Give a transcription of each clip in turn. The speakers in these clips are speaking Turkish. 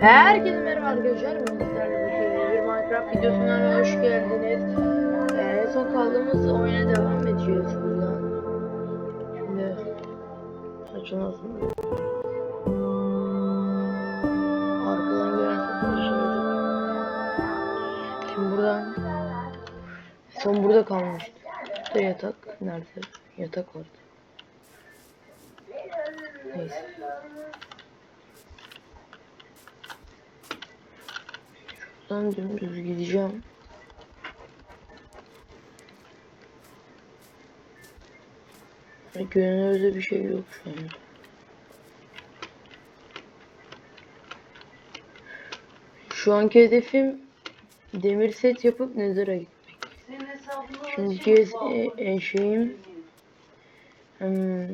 Herkese merhaba arkadaşlar. Sizlerle bir Minecraft videosuna hoş geldiniz. Ee, son kaldığımız oyuna devam edeceğiz buradan. Şimdi açılmasın. Arkadan gelen sesleri şimdi. Buradan son burada kalmıştı. Burada yatak nerede? Yatak vardı. Neyse. Buradan dümdüz gideceğim. Görünürde bir şey yok şu an. Şu anki hedefim demir set yapıp Nether'a gitmek. E- e- şeyim hmm,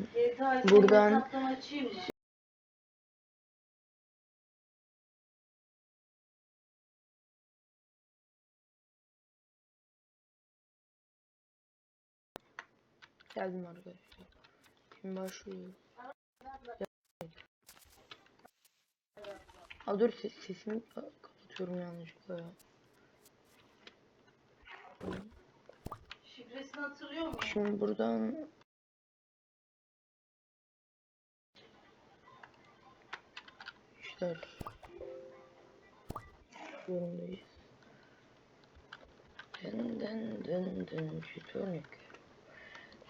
buradan- geldim arkadaşlar. Şimdi başlıyoruz. Aa dur ses, sesimi ka- kapatıyorum yanlışlıkla ya. Şifresini hatırlıyor musun? Şimdi buradan işler yorumdayız. Den den den den Titanic.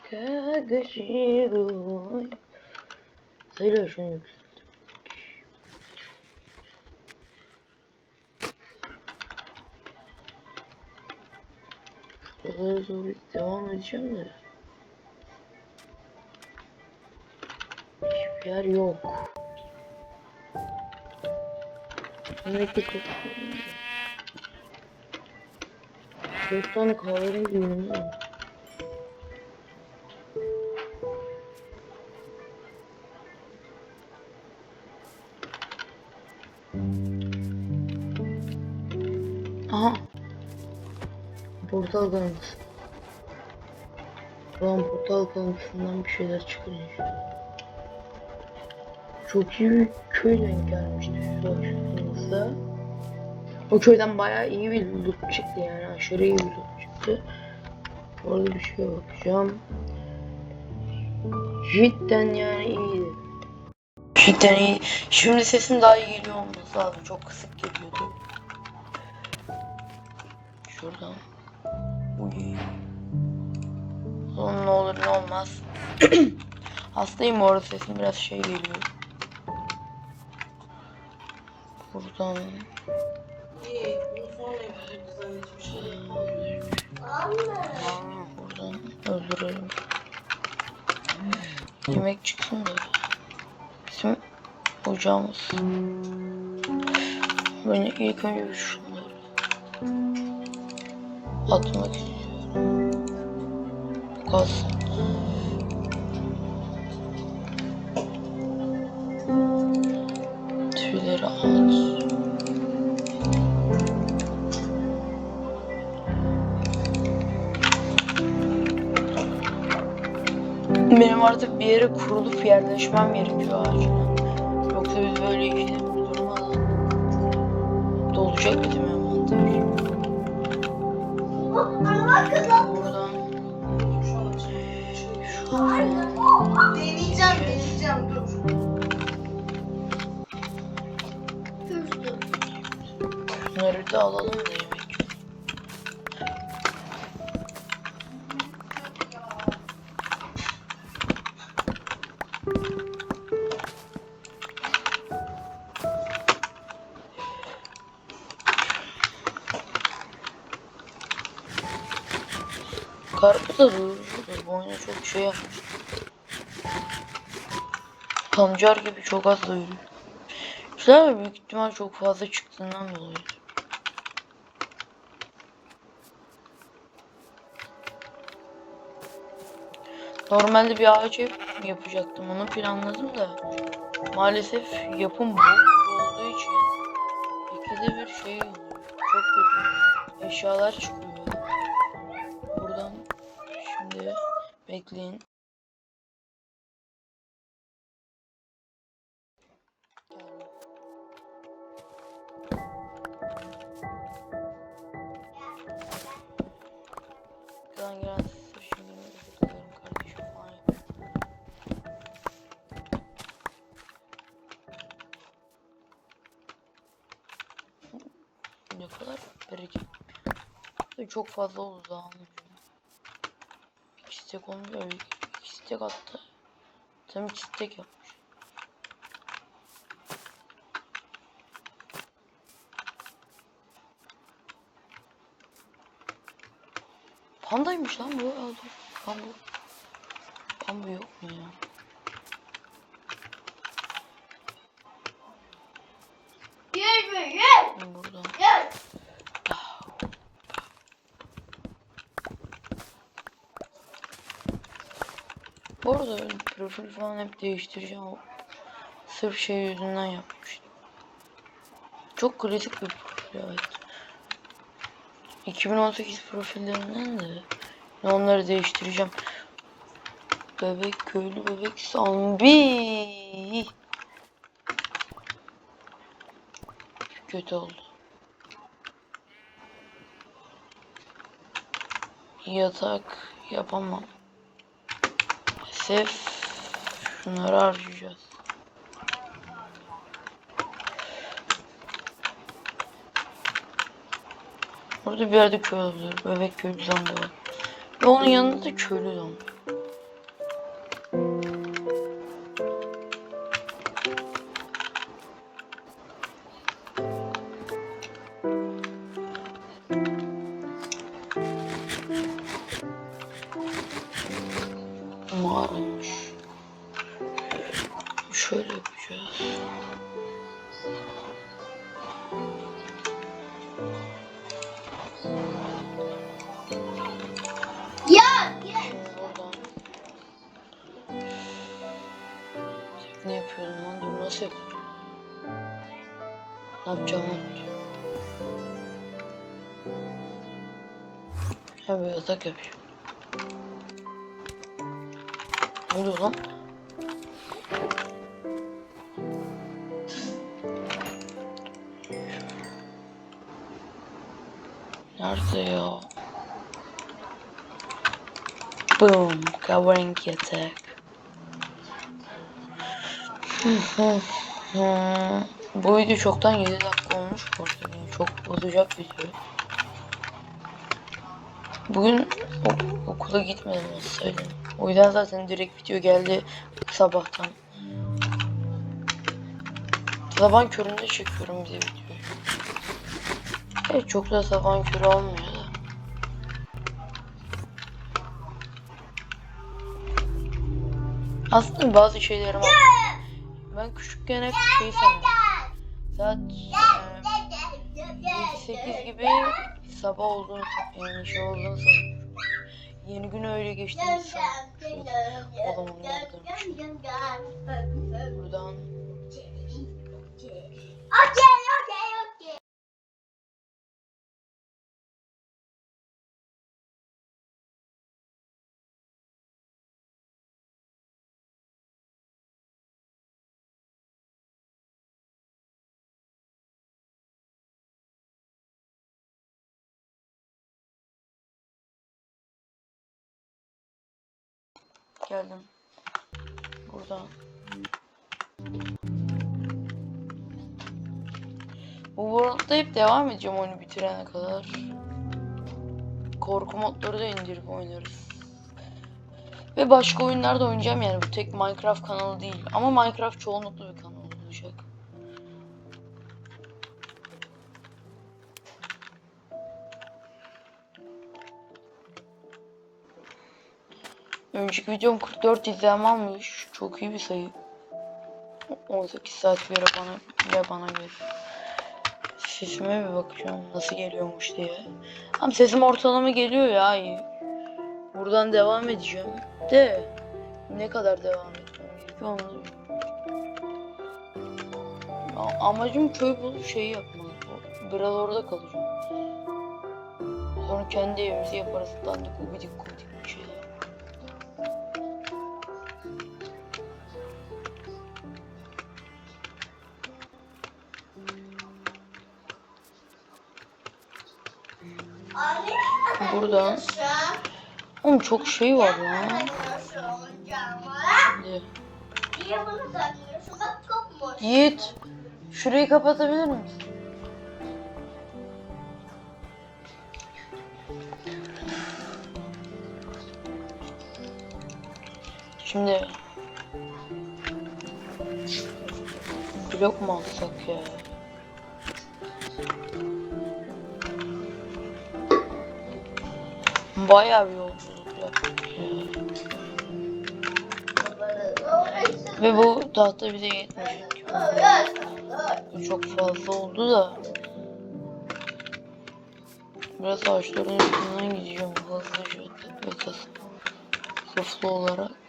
Kagashiro. Sayılar şunu. Şuralara doğru devam edeceğim de. Hiçbir yer yok. Dört tane kahverengi ürünü. Portal kalıntısı. Ulan portal kalıntısından bir şeyler çıkıyor. Çok iyi bir köy denk gelmişti açtığımızda. O köyden bayağı iyi bir loot çıktı yani aşırı iyi bir loot çıktı. Orada bir şeye bakacağım. Cidden yani iyiydi. Cidden iyi. Şimdi sesim daha iyi geliyor olması lazım. Çok kısık geliyordu. Şuradan. Uy. Son ne olur ne olmaz. Hastayım orada sesim biraz şey geliyor. Buradan. İyi. Buradan öldürelim. Yemek çıksın da. Bizim ocağımız. Ben ilk önce şunları atmak istiyorum. Kalsın. Tüyleri at. Benim artık bir yere kurulup yerleşmem gerekiyor acilen. Yoksa biz böyle bir durmadan dolacak bizim Deneyeceğim, deneyeceğim. Dur. bunları bir de alalım da Karpuz da doyurucudur. Bu oyuna çok şey yapmış. Pancar gibi çok az doyuruyor. Güzel mi? Büyük ihtimal çok fazla çıktığından dolayı. Normalde bir ağaç yapacaktım. Onu planladım da. Maalesef yapım bu olduğu için ikide bir şey oluyor. Çok kötü. Eşyalar çıkıyor. bekleyin. Ne kadar bereket. Çok fazla uzağım daha anlıyorum. İki stek olmuyor. İki, attı. Tam iki yapmış. Pandaymış lan bu. Aa, dur. Panda. Panda yok mu ya? Yürü yürü Burada. Bu arada profil falan hep değiştireceğim. Sırf şey yüzünden yapmıştım. Çok klasik bir profil evet. 2018 profillerinden de onları değiştireceğim. Bebek köylü bebek zombi. Kötü oldu. Yatak yapamam. Sef şunları harcayacağız. Orada bir yerde köy olabilir. Bebek köylü zombi var. Ve onun yanında da köylü zombi. Mağaraymış. Şöyle yapacağız. Ya gel. Ne lan? Dur nasıl yapacağım? Ne yapacağımı unuttum. Ha böyle yatak yapayım. Lan? Nerede ya? Boom, covering yatak. Bu video çoktan 7 dakika olmuş. Yani çok uzayacak video. Bugün ok- okula gitmedim söyleyeyim. O yüzden zaten direkt video geldi sabahtan. Sabah köründe çekiyorum bir de videoyu. Evet çok da sabah körü olmuyor da. Aslında bazı şeylerim var. Ben küçükken hep şey sanıyordum. Saat e, 8 gibi sabah olduğunu yani şey olduğunu sanıyorum. Yeni gün öyle. Oğlum onu gördüm. Buradan Okey geldim. Buradan. Bu World'da hep devam edeceğim oyunu bitirene kadar. Korku modları da indirip oynarız. Ve başka oyunlar da oynayacağım yani bu tek Minecraft kanalı değil. Ama Minecraft çoğunluklu bir kanal olacak. Önceki videom 44 izlenme almış. Çok iyi bir sayı. 18 saat ara bana bile bana göre. Sesime bir bakacağım nasıl geliyormuş diye. Ama sesim ortalama geliyor ya iyi. Buradan devam edeceğim. De ne kadar devam etmem gerekiyor onu Amacım köy bulup şey yapmak. Biraz orada kalacağım. Sonra kendi evimizi yaparız. Dandik gubidik gubidik burada. Oğlum çok şey var ya. Yiğit. Şurayı kapatabilir misin? Şimdi blok mu alsak ya? Bayağı bir yolculuk yaptık ya. Ve bu tahta bize yetmeyecek. Bu çok fazla oldu da. Biraz ağaçların üstünden gideceğim hızlıca ve olarak.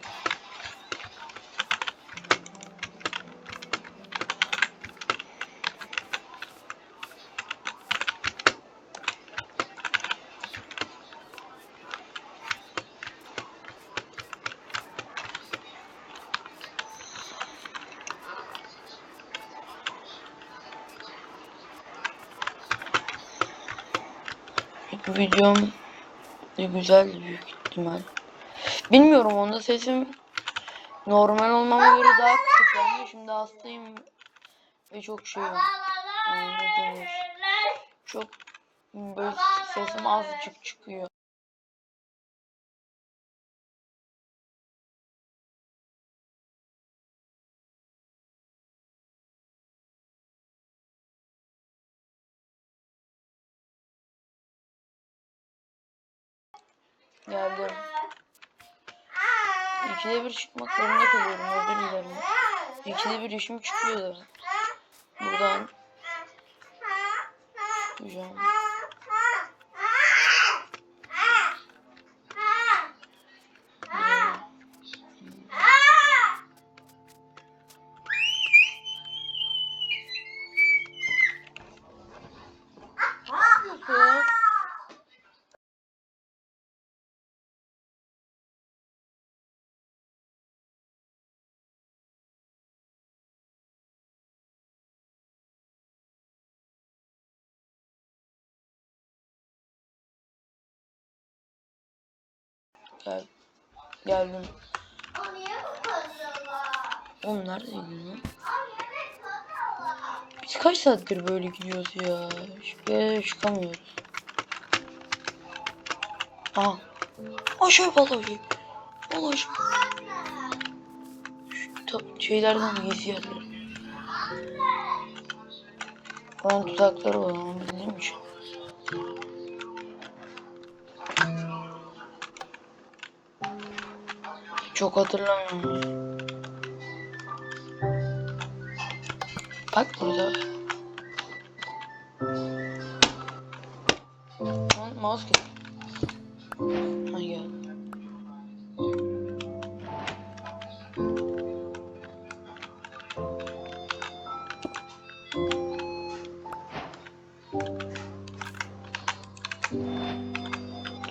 Videom de güzel büyük ihtimal. Bilmiyorum onda sesim normal olmama göre daha geldi. Şimdi hastayım ve çok şeyim. Ee, ne denir? Çok böyle sesim azıcık çıkıyor. Geldim. İkide bir çıkmak zorunda kalıyorum özür dilerim. İkide bir işim çıkıyor da. Buradan çıkacağım. Gel. Geldim. Oğlum neredeydin lan? Biz kaç saattir böyle gidiyoruz ya? Hiçbir çıkamıyoruz. Aha. Aşağı vallahi. Vallahi şu ta- şeylerden gizli yerler. Onun tuzakları var onu bildiğim Çok hatırlamıyorum. Bak burada. Lan mouse gitti. Ha gel.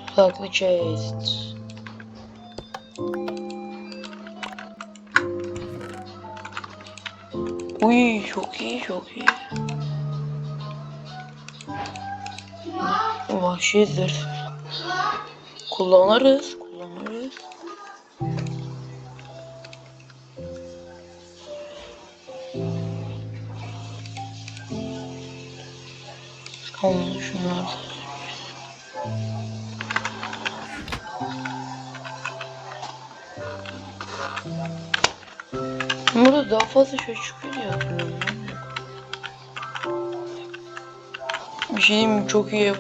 Tuzaklı chest. Uy çok iyi çok iyi. Vahşi zırh. Kullanırız kullanırız. Fazla diye hatırlıyorum lan. Bir şey mi? Çok iyi ev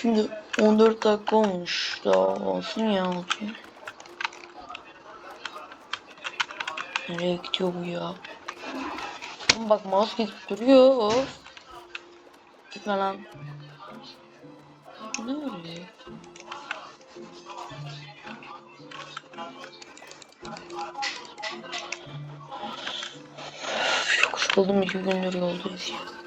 Şimdi 14 dakika olmuş. Daha olsun ya. Nereye gidiyor bu ya? Bak mouse gidip duruyor. Of. Gitme lan. Ne oluyor? Çok sıkıldım iki gündür yoldayız ya.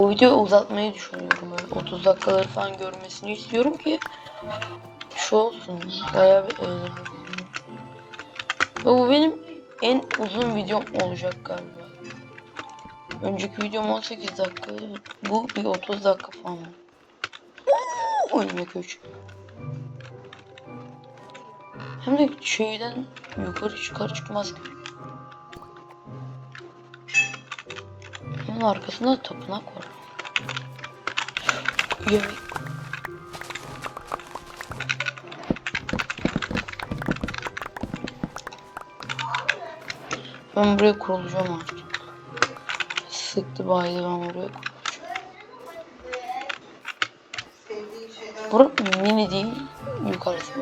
Bu videoyu uzatmayı düşünüyorum. Böyle 30 dakikaları falan görmesini istiyorum ki şu olsun. Bayağı bir eğlenelim. Ve bu benim en uzun videom olacak galiba. Önceki videom 18 dakika. Bu bir 30 dakika falan. Oynamak 3. Hem de şeyden yukarı çıkar çıkmaz gibi. Bunun arkasında da tapınak var. Yemek. Ben buraya kurulacağım artık. Sıktı baydı ben buraya kurulacağım. Sevdiğin şeyler. Bura mini değil yukarısı.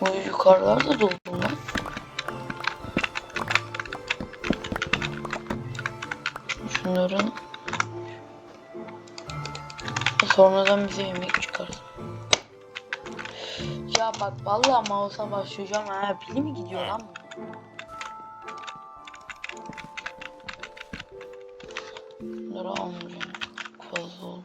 Bu yukarılar da dolu lan. Şunların sonradan bize yemek çıkar. Ya bak vallahi mouse'a başlayacağım ha pili mi gidiyor lan bu? Bunları almayacağım. Fazla oldu.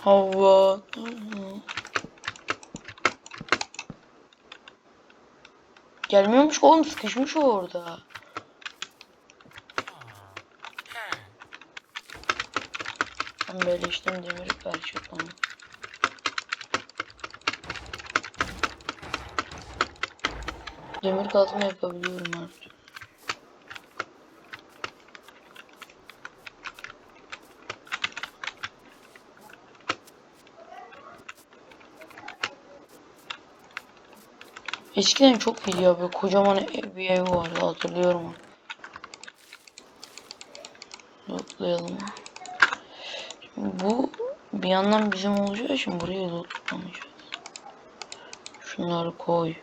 Hava. Gelmiyormuş oğlum sıkışmış orada. Ben böyle işlem demiri verecek bana. Demir kazma yapabiliyorum artık. Eskiden çok iyiydi ya böyle kocaman bir ev vardı hatırlıyorum onu. Lootlayalım. Bu bir yandan bizim olacağı için buraya lootlamayacağız. Şunları koy.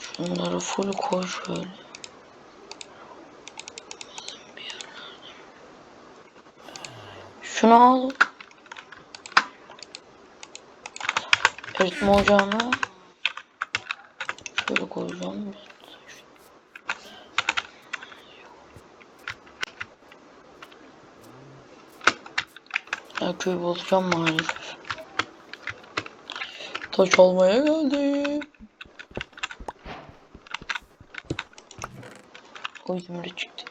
Şunları full koy şöyle. Bir yerlerden. Şunu al. Eritme ocağına şöyle koyacağım. Ya köy bozacağım maalesef. Taş almaya geldim. O zümrüt çıktı.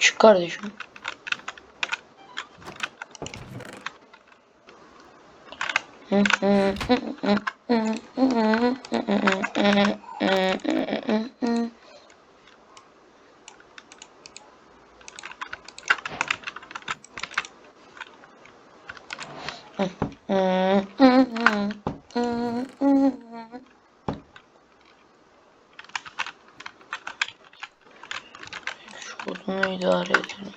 Çık kardeşim. Şu odunu idare edelim.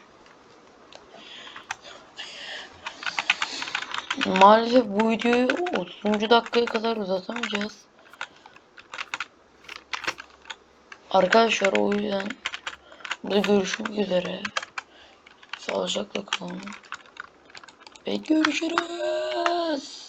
Maalesef bu videoyu 30. dakikaya kadar uzatamayacağız. Arkadaşlar o yüzden burada görüşmek üzere. Sağlıcakla kalın. Ve görüşürüz.